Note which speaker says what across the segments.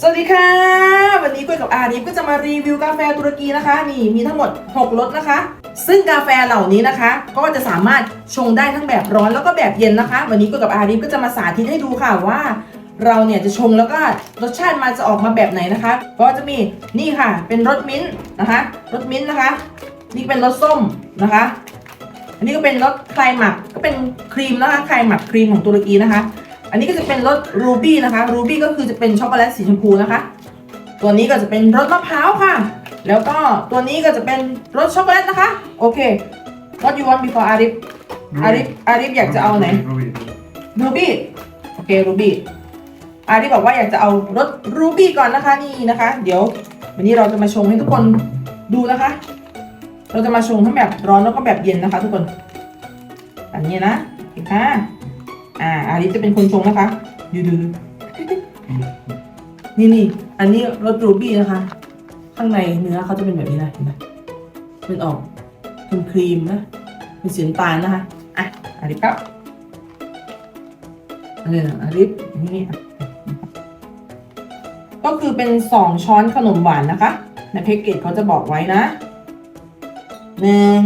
Speaker 1: สวัสดีค่ะ วันนี้กล้ยกับอาริฟก็จะมารีวิวกาแฟตุรกีนะคะ นี่มีทั้งหมด 6รสนะคะ ซึ่งกาแฟเหล่านี้นะคะ ก็จะสามารถชงได้ทั้งแบบร้อนแล้วก็แบบเย็นนะคะ วันนี้กล้ยกับอาริฟก็จะมาสาธิตให้ดูค่ะว่า เราเนี่ยจะชงแล้วก็รสชาติมันจะออกมาแบบไหนนะคะ ก็จะมีนี่ค่ะ เป็นรสมิ้นท์นะคะรสมิ้นท์นะคะ นี่เป็นรสส้มนะคะ อันนี้ก็เป็นรสคลายหมักก็เป็นครีมนะคะคลายหมักครีมของตุรกีนะคะ อันนี้ก็จะเป็นรสรูบี้นะคะ รูบี้ก็คือจะเป็นช็อกโกแลตสีชมพูนะคะ ตัวนี้ก็จะเป็นรสมะพร้าวค่ะ แล้วก็ตัวนี้ก็จะเป็นรสช็อกโกแลตนะคะ โอเค what you want before อาริฟอาริฟอาริฟอยากจะเอาไหน
Speaker 2: Ruby.
Speaker 1: รูบี้ โอเค รูบี้ อาริฟบอกว่าอยากจะเอารสรูบี้ก่อนนะคะนี่นะคะ เดี๋ยววันนี้เราจะมาชงให้ทุกคนดูนะคะ เราจะมาชงทั้งแบบร้อนแล้วก็แบบเย็นนะคะ ทุกคน อันนี้นะโอเคค่ะ อ่าอาริฟจะเป็นคนชงนะคะดูดูดูนี่นี่อันนี้รสรูบี้นะคะ ข้างในเนื้อเขาจะเป็นแบบนี้นะเห็นไหมเป็นออกเป็นครีมนะเป็นสีน้ำตาลนะคะอะอาริฟครับอันนี้นะอาริฟนี่อะก็คือเป็นสองช้อนขนมหวานนะคะ ในแพ็กเกจเขาจะบอกไว้นะหนึ่ง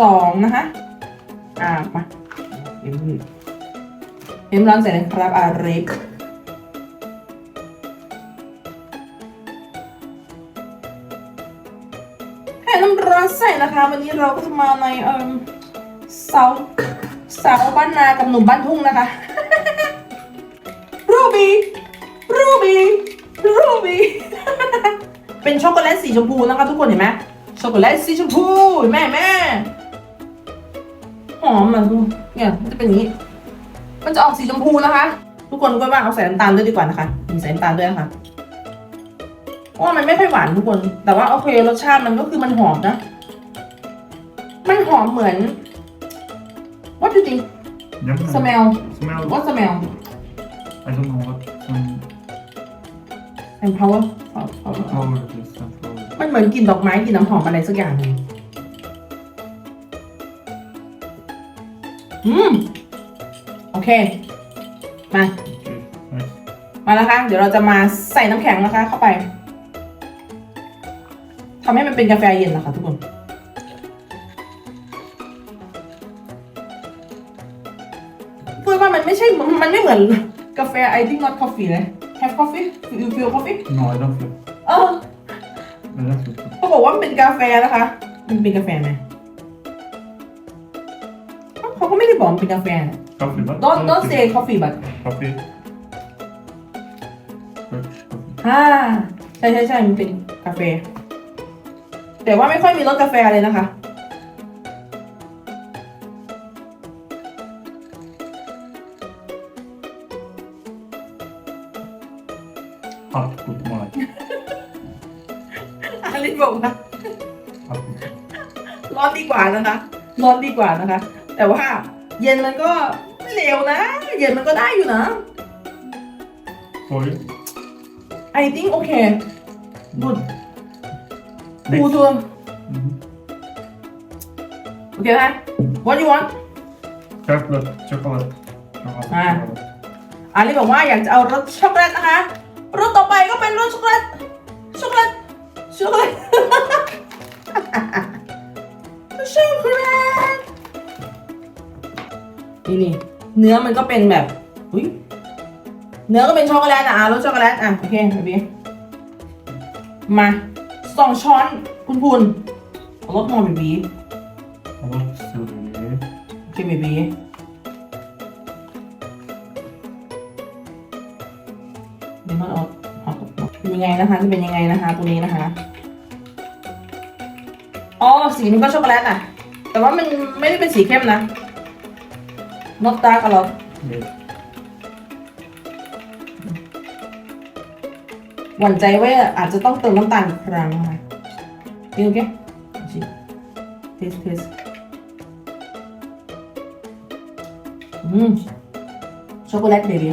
Speaker 1: สองนะคะอ่ามาเอ็มเอ็มร้อนใส่เลยครับอาริฟให้น้ำร้อนใส่นะคะ วันนี้เราก็จะมาในเอ่มสาวสาวบ้านนากับหนุ่มบ้านทุ่งนะคะ รูบี้รูบี้รูบี้เป็นช็อกโกแลตสีชมพูนะคะทุกคนเห็นไหมช็อกโกแลตสีชมพูแม่แม่ อมอะเนี่ยมันจะเป็นอย่างนี้ มันจะออกสีชมพูนะคะ ทุกคนก็ว่าเอาใส่น้ำตาลด้วยดีกว่านะคะมีใส่น้ำตาลด้วยนะคะเพราะว่ามันไม่ค่อยหวานทุกคน แต่ว่าโอเครสชาติมันก็คือมันหอมนะ มันหอมเหมือน What do you think?
Speaker 2: Yum.
Speaker 1: Smell.
Speaker 2: Smell.
Speaker 1: What smell?
Speaker 2: I don't know what some
Speaker 1: And power. power- power.
Speaker 2: flower it is. Some flower.
Speaker 1: มันเหมือนกลิ่นดอกไม้กลิ่นน้ำหอมอะไรสักอย่างหนึง อืม โอเค มา
Speaker 2: Okay. Nice.
Speaker 1: มาแล้วคะเดี๋ยวเราจะมาใส่น้ำแข็งนะคะเข้าไปทำให้มันเป็นกาแฟเย็นนะคะทุกคนพูดว่ามันไม่ใช่ มันไม่เหมือนกาแฟ I think not coffee เลย have coffee you feel coffee
Speaker 2: No, I don't feel.
Speaker 1: เออ
Speaker 2: I don't feel.
Speaker 1: เขาบอกว่ามันเป็นกาแฟนะคะ มันเป็นกาแฟไหม ม่ได้บอกมันเป็นกาแฟนะ
Speaker 2: Coffee, but
Speaker 1: don't don't say coffee but
Speaker 2: coffee. Birch coffee.
Speaker 1: อ่าใช่ใช่ใช่มันเป็นกาแฟ แต่ว่าไม่ค่อยมีรสกาแฟเลยนะคะ
Speaker 2: Hot good morning.
Speaker 1: อลิซบอกว่า
Speaker 2: Hot good.
Speaker 1: ร้อนดีกว่านะคะ ร้อนดีกว่านะคะ แต่ว่า เย็นมันก็ไม่เลวนะ เย็นมันก็ได้อยู่นะ
Speaker 2: For you.
Speaker 1: I think okay good
Speaker 2: Next.
Speaker 1: กูตัว
Speaker 2: Mhm.
Speaker 1: โอเคไหม what you want
Speaker 2: Chocolate. Chocolate. Chocolate.
Speaker 1: Ah.
Speaker 2: chocolate.
Speaker 1: อาลิบอกว่าอยากจะเอารสช็อกโกแลตนะคะรสต่อไปก็เป็นรสช็อกโกแลตช็อกโกแลตช็อกโกแลต นี่นี่เนื้อมันก็เป็นแบบอุ้ยเนื้อก็เป็นช็อกโกแลตอะอะรสช็อกโกแลตอะโอเคแบบนี้มาสองช้อนคุณพูนเอารสมอลเบบี
Speaker 2: I want strawberry.
Speaker 1: โอเคเบบีเดี๋ยวมันออกออกเป็นยังไงนะคะจะเป็นยังไงนะคะตัวนี้นะคะอ๋อสีมันก็ช็อกโกแลตอะ แต่ว่ามันไม่ได้เป็นสีเข้มนะ นอตตากับเรา
Speaker 2: Yes.
Speaker 1: หวั่นใจว่าอาจจะต้องเติมน้ำตาลอีกครั้งนะคะนี่โอเคชิเทสเทสอืมช็อกโกแลตเบบี้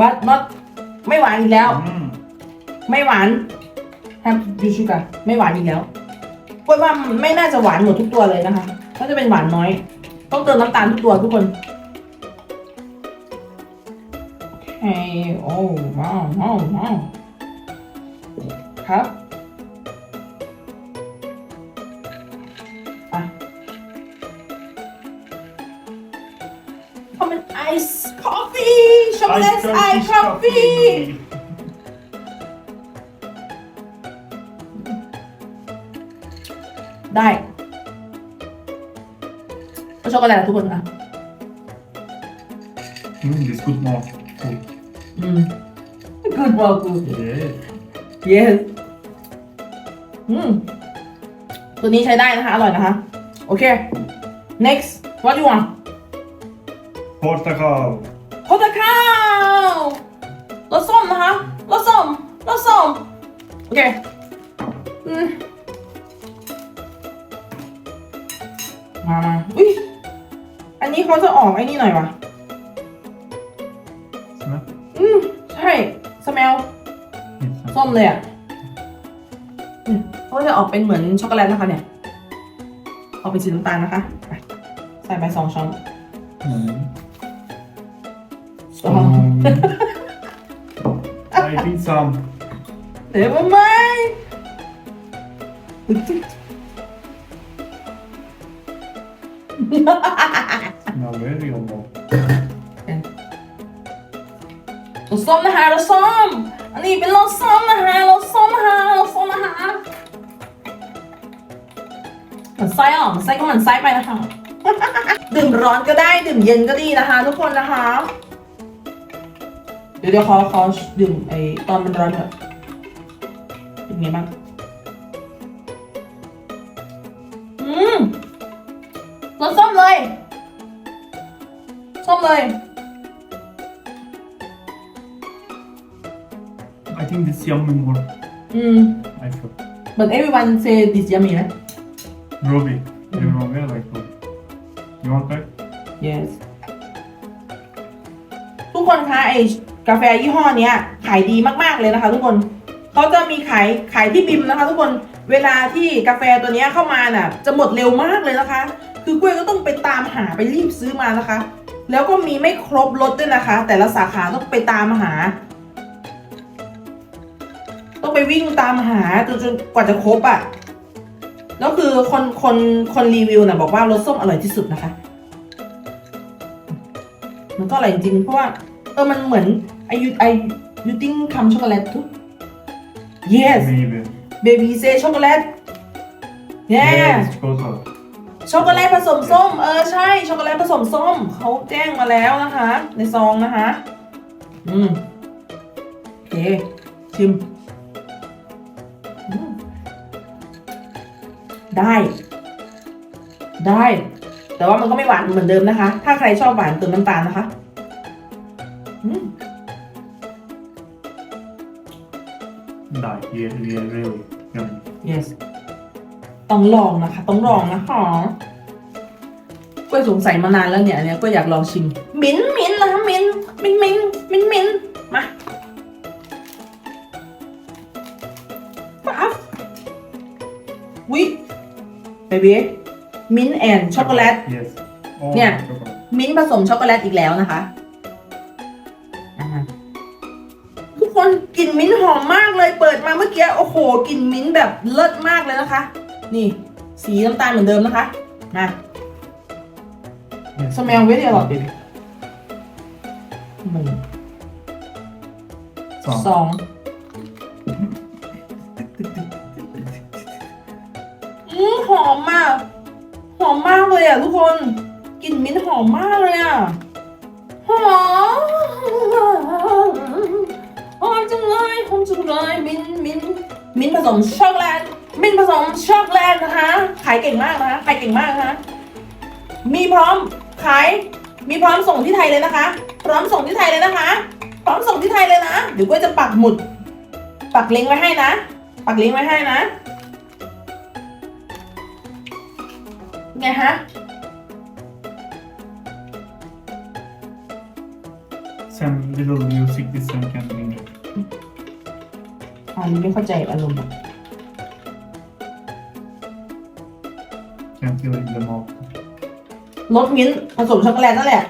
Speaker 1: บัตน็อตไม่หวานอีกแล้ว
Speaker 2: Mm.
Speaker 1: ไม่หวานแฮมยูชูกะไม่หวานอีกแล้วกล้วยว่าไม่น่าจะหวานหมดทุกตัวเลยนะคะ ก็จะเป็นหวานน้อย ต้องเติมน้ำตาลทุกตัวทุกคนโอ้ว้าวว้าวว้าวครับอะคอมเมนไอซ์คอฟฟี่ช็อกโกแลตไอซ์คอฟฟี่ได้เอา ช็อกโกแลตอะทุกคนอะ
Speaker 2: Mm, this good more. Cool.
Speaker 1: อืม good well good
Speaker 2: Yeah.
Speaker 1: yes อืม ตัวนี้ใช้ได้นะคะ อร่อยนะคะ โอเค next what you want
Speaker 2: Portakal.
Speaker 1: โคตาข้าวรสส้มนะคะรสส้มรสส้ม โอเค อืม มามาอุ้ย อันนี้เขาจะออกไอ้นี่หน่อยวะ
Speaker 2: Smell?
Speaker 1: อืมใช่สเมล
Speaker 2: Yes.
Speaker 1: ส้มเลยอะอืมก็จะออกเป็นเหมือนช็อกโกแลตนะคะเนี่ย ออกเป็นสีน้ำตาลนะคะไปใส่ไปสองช้อน
Speaker 2: Mm.
Speaker 1: สอง
Speaker 2: Um, I think some.
Speaker 1: เดี๋ยวมาไหม
Speaker 2: No, very almost.
Speaker 1: รสส้มนะคะรสส้มอันนี้เป็นรสส้มนะคะรสส้มนะคะรสส้มนะคะเหมือนไส้อะเหมือนไส้ก็เหมือนไส้ไปนะคะ ดื่มร้อนก็ได้ดื่มเย็นก็ดีนะคะ ทุกคนนะคะ เดี๋ยวเดี๋ยวขอขอดื่มไอตอนมันร้อนหน่อยเป็นไงบ้าง
Speaker 2: I think this yummy more.
Speaker 1: อืม
Speaker 2: I feel.
Speaker 1: but everyone say this yummy นะ
Speaker 2: Ruby. You
Speaker 1: Mm.
Speaker 2: know where like Ruby. You want that?
Speaker 1: yes ทุกคนคะไอกาแฟยี่ห้อเนี้ยขายดีมากๆเลยนะคะ ทุกคนเขาจะมีขายขายที่บิมนะคะ ทุกคนเวลาที่กาแฟตัวเนี้ยเข้ามาน่ะ จะหมดเร็วมากเลยนะคะ คือกล้วยก็ต้องไปตามหาไปรีบซื้อมานะคะ แล้วก็มีไม่ครบรสด้วยนะคะ แต่ละสาขาต้องไปตามหาต้อง ไปวิ่งตามหาจนจนกว่าจะครบอะ่ะแล้วคือคนคนคนรีวิวน่ะบอกว่ารสส้มอร่อยที่สุดนะคะ มันก็อร่อยจริงๆเพราะว่า เออมันเหมือนไอยูไอยูติ้งคำช็อกโกแลตทุก yes
Speaker 2: Maybe.
Speaker 1: baby say ช็อกโกแลต yeah
Speaker 2: Yes, total.
Speaker 1: ช็อกโกแลตผสมส้ม เออใช่ช็อกโกแลตผสมส้มเขาแจ้งมาแล้วนะคะ ในซองนะคะ อืมโอเคชิม ได้ ได้ แต่ว่ามันก็ไม่หวานเหมือนเดิมนะคะ ถ้าใครชอบหวานเติมน้ำตาลนะคะอืม
Speaker 2: That yeah, yeah, really yummy.
Speaker 1: yes ต้องลองนะคะ ต้องลองนะคะกล้วยสงสัยมานานแล้วเนี่ยอันเนี้ยก็อยากลองชิม มิ้นท์มิ้นท์นะคะมิ้นท์มิ้นท์มิ้นท์มิ้นท์มิ้น เบบี้มิ้นท์แอนช็อกโกแลต
Speaker 2: Yes. Oh,
Speaker 1: Yeah.
Speaker 2: chocolate.
Speaker 1: มิ้นท์ผสมช็อกโกแลตอีกแล้วนะคะอ่าทุกคนกลิ่นมิ้นท์หอมมากเลยเปิดมาเมื่อกี้โอ้โหกลิ่นมิ้นท์แบบเลิศมากเลยนะคะ นี่ สีน้ำตาลเหมือนเดิมนะคะมา
Speaker 2: Yes.
Speaker 1: สเมลเวทีอร่อยดิหนึ่ง
Speaker 2: Some.
Speaker 1: สองอืม หอมมาก หอมมากเลยอะทุกคน กลิ่นมิ้นหอมมากเลยอะ หอม หอมจังเลยหอมจังเลยมิ้นมิ้นมิ้นผสมช็อกโกแลต มิ้นผสมช็อกโกแลตนะคะ ขายเก่งมากนะคะขายเก่งมากนะคะ มีพร้อมขาย มีพร้อมส่งที่ไทยเลยนะคะ พร้อมส่งที่ไทยเลยนะคะ พร้อมส่งที่ไทยเลยนะ เดี๋ยวก็จะปักหมุด ปักลิงก์ไว้ให้นะ ปักลิงก์ไว้ให้นะ ไงฮะ
Speaker 2: Some little music this one can bring it.
Speaker 1: อันนี้ไม่เข้าใจอารมณ์อะ
Speaker 2: Can feel it in the mouth.
Speaker 1: รสมิ้นท์ผสมช็อกโกแลตนั่นแหละ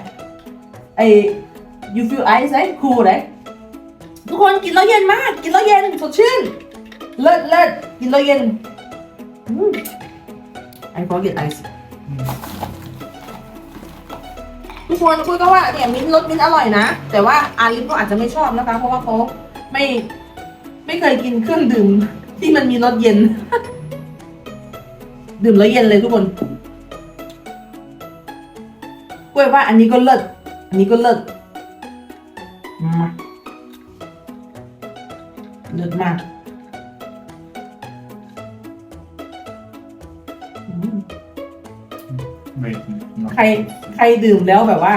Speaker 1: ไอ you feel ice ไหม cool ไหมทุกคนกินแล้วเย็นมาก กินแล้วเย็นสดชื่น เลิศเลิศกินแล้วเย็นอืม I forget ice ทุกคนคุยก็ว่าเนี่ยมิ้นท์รสมิ้นท์อร่อยนะ แต่ว่าอาลิฟก็อาจจะไม่ชอบนะคะ เพราะว่าเขาไม่ไม่เคยกินเครื่องดื่มที่มันมีรสเย็น ดื่มแล้วเย็นเลยทุกคนกล้วยว่าอันนี้ก็เลิศอันนี้ก็เลิศมาเลิศมากอืม
Speaker 2: Wait, not
Speaker 1: ใคร ใครดื่มแล้วแบบว่า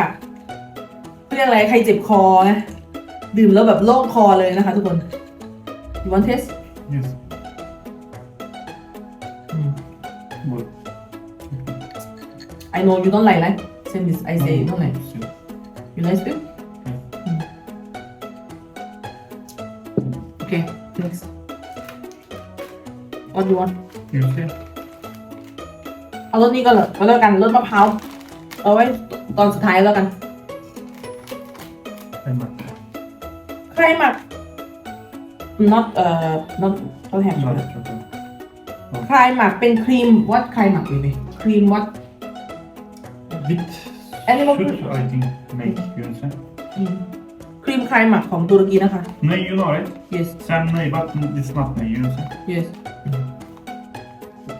Speaker 1: เรียกอะไรใครเจ็บคอนะดื่มแล้วแบบโล่งคอเลยนะคะทุกคน you want taste
Speaker 2: Yes,
Speaker 1: อืม
Speaker 2: good.
Speaker 1: I know you don't like right same this I say you don't like
Speaker 2: Yes.
Speaker 1: you like still อืม okay next what you want
Speaker 2: You say?
Speaker 1: เอารสนี้ก็เลยก็แล้วกันรสมะพร้าว เอาไว้ตอนสุดท้ายแล้วกัน
Speaker 2: I'm not.
Speaker 1: ใครหมัก not เอ่อ not เขาแหม
Speaker 2: Not chocolate.
Speaker 1: คลายหมักเป็นครีมวัดคลายหมักเลยไหมครีมวัด
Speaker 2: Bit
Speaker 1: Animal
Speaker 2: should
Speaker 1: food.
Speaker 2: I think make you say.
Speaker 1: อืมครีมคลายหมักของตุรกีนะคะ
Speaker 2: Nej, you know right?
Speaker 1: yes
Speaker 2: Sen nej, but it's not nej, you say.
Speaker 1: yes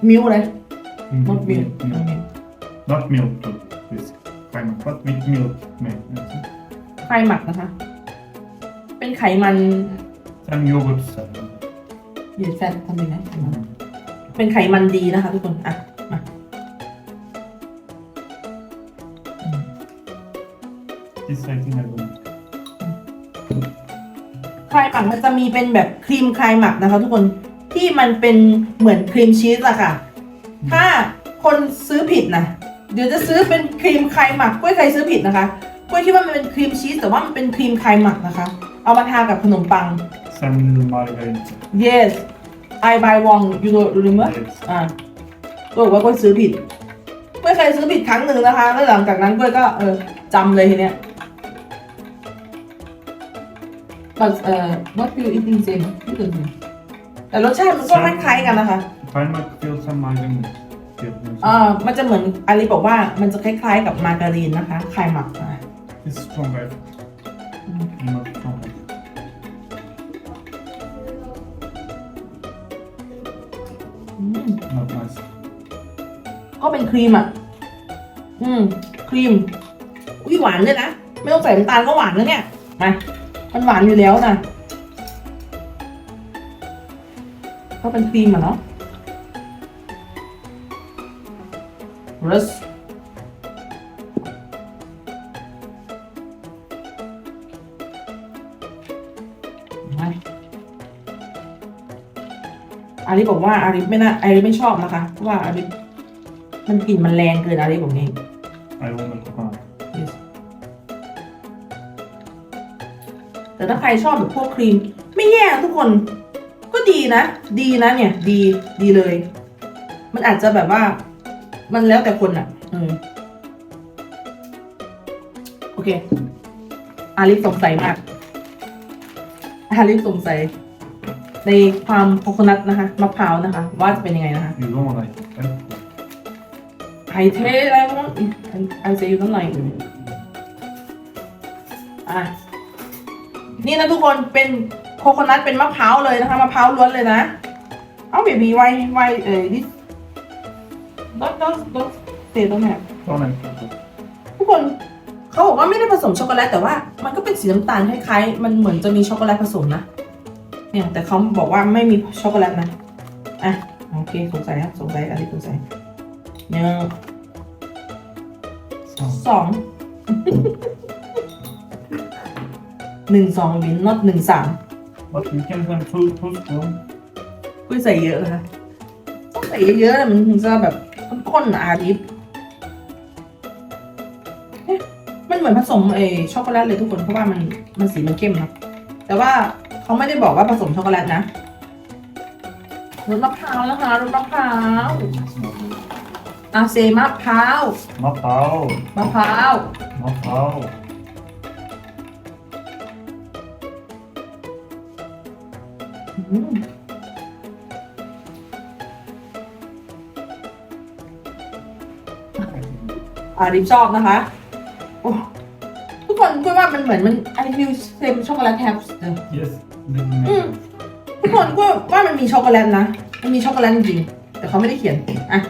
Speaker 1: มิวเลย
Speaker 2: Mm,
Speaker 1: not milk
Speaker 2: milk. Not milk too. This kind of, but with milk made. you say.
Speaker 1: คลายหมักนะคะ เป็นไขมัน
Speaker 2: Sen yoghurt sen.
Speaker 1: เยแฟตทำยังไงไขมันเป็นไขมันดีนะคะทุกคน อะ มา
Speaker 2: This I think I will.
Speaker 1: คลายหมักมันจะมีเป็นแบบครีมคลายหมักนะคะ ทุกคนที่มันเป็นเหมือนครีมชีสอะค่ะ ถ้าคนซื้อผิดนะ เดี๋ยวจะซื้อเป็นครีมคลายหมักกล้วยใครซื้อผิดนะคะกล้วยคิดว่ามันเป็นครีมชีสแต่ว่ามันเป็นครีมคลายหมักนะคะ เอามาทากับขนมปัง
Speaker 2: Sen margarin.
Speaker 1: yes I buy one you know remember
Speaker 2: Yes.
Speaker 1: อ่าก็บอกว่ากล้วยซื้อผิดกล้วยเคยซื้อผิดครั้งหนึ่งนะคะ แล้วหลังจากนั้นกล้วยก็เออจำเลยทีเนี้ย but เอ่อ what do you eating same ไม่เคยกินแต่รสชาติมันก็คล้ายๆกันนะคะ
Speaker 2: Kaymak feel sen margarin. Yes, yes.
Speaker 1: อ่ามันจะเหมือนอาลีบอกว่ามันจะคล้ายๆกับมาการีนนะคะไข่หมักอะ
Speaker 2: It's stronger. Not stronger.
Speaker 1: อืม
Speaker 2: Not nice.
Speaker 1: ก็เป็นครีมอะ อืม ครีม อุ้ยหวานเลยนะ ไม่ต้องใส่น้ำตาลก็หวานแล้วเนี่ย มา มันหวานอยู่แล้วนะ ก็เป็นครีมอะเนาะ รสมาอาริบอกว่าอาริไม่น่าอาริไม่ชอบนะคะเพราะว่าอาริมันกลิ่นมันแรงเกินอาริบอกนี้
Speaker 2: I want the coconut.
Speaker 1: yes แต่ถ้าใครชอบแบบพวกครีม ไม่แย่นะทุกคน ก็ดีนะ ดีนะเนี่ย ดีดีเลย มันอาจจะแบบว่า มันแล้วแต่คนอะ อืมโอเค อาลิฟสงสัยมาก อาลิฟสงสัย ในความโคโคนัทนะคะมะพร้าวนะคะ ว่าจะเป็นยังไงนะคะ
Speaker 2: You don't like it, right?
Speaker 1: ไอเทสอะไรวะไอเซอยู่ตรงไหนอะ นี่นะทุกคนเป็นโคโคนัทเป็นมะพร้าวเลยนะคะมะพร้าวล้วนเลยนะ เอาเบบีไวไวเอ่ยดิ ดดดดเตะตรงไหน
Speaker 2: Don't like it.
Speaker 1: ทุกคนเขาบอกว่าไม่ได้ผสมช็อกโกแลตแต่ว่ามันก็เป็นสีน้ำตาลคล้ายๆ มันเหมือนจะมีช็อกโกแลตผสมนะ เนี่ยแต่เขาบอกว่าไม่มีช็อกโกแลตนะ อะโอเคสงสัยครับสงสัยอะไรสงสัยหนึ่ง
Speaker 2: So,
Speaker 1: สองหนึ่งสองวินน็อตหนึ่งสาม
Speaker 2: but we can send two, two spoon.
Speaker 1: กุ้ยใส่เยอะนะคะต้องใส่เยอะๆนะมันถึงจะแบบ ก้นนะอาดิฟมันเหมือนผสมเอช็อกโกแลตเลยทุกคนเพราะว่ามันมันสีมันเข้มครับแต่ว่าเขาไม่ได้บอกว่าผสมช็อกโกแลตนะรสมะพร้าวนะคะรสมะพร้าวอาเซมะพร้าว
Speaker 2: มะพร้าว
Speaker 1: มะพร้าว
Speaker 2: มะพร้าว
Speaker 1: อืม อาริฟชอบนะคะโอ้ทุกคนพูดว่ามันเหมือนมันไอฟิวเซมช็อกโกแลตแฮปส์
Speaker 2: Yes. Then
Speaker 1: อืม ทุกคนก็ว่ามันมีช็อกโกแลตนะ มันมีช็อกโกแลตจริงๆแต่เขาไม่ได้เขียน อะอะ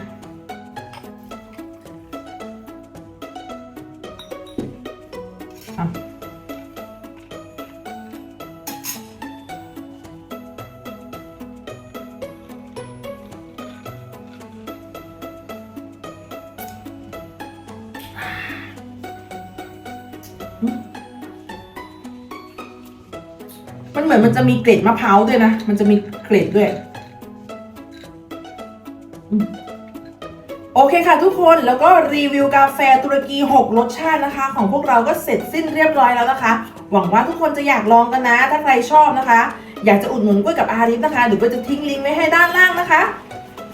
Speaker 1: จะมีเกล็ดมะพร้าวด้วยนะ มันจะมีเกล็ดด้วยอืมโอเคค่ะทุกคนแล้วก็รีวิวกาแฟตุรกี 6 รสชาตินะคะ ของพวกเราก็เสร็จสิ้นเรียบร้อยแล้วนะคะ หวังว่าทุกคนจะอยากลองกันนะ ถ้าใครชอบนะคะ อยากจะอุดหนุนกล้วยกับอาริฟนะคะเดี๋ยวก็จะทิ้งลิงก์ไว้ให้ด้านล่างนะคะ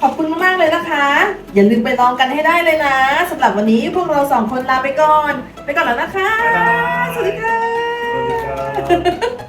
Speaker 1: ขอบคุณมากๆเลยนะคะ อย่าลืมไปลองกันให้ได้เลยนะสำหรับวันนี้พวกเราสองคนลาไปก่อน ไปก่อนแล้วนะคะ
Speaker 2: Bye bye.
Speaker 1: สวัสดีค่ะ
Speaker 2: Bye.